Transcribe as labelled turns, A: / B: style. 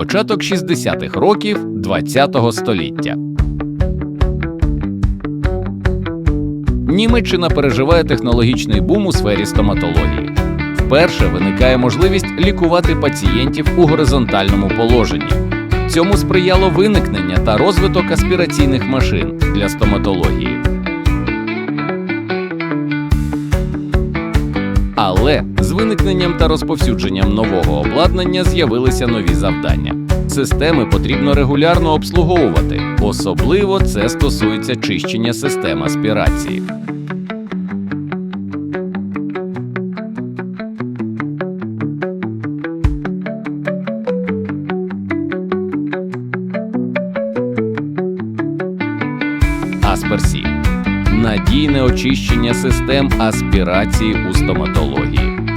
A: Початок 60-х років ХХ століття. Німеччина переживає технологічний бум у сфері стоматології. Вперше виникає можливість лікувати пацієнтів у горизонтальному положенні. Цьому сприяло виникнення та розвиток аспіраційних машин для стоматології. Але з виникненням та розповсюдженням нового обладнання з'явилися нові завдання. Системи потрібно регулярно обслуговувати, особливо це стосується чищення систем аспірації. Асперсі надійне очищення систем аспірації у стоматології.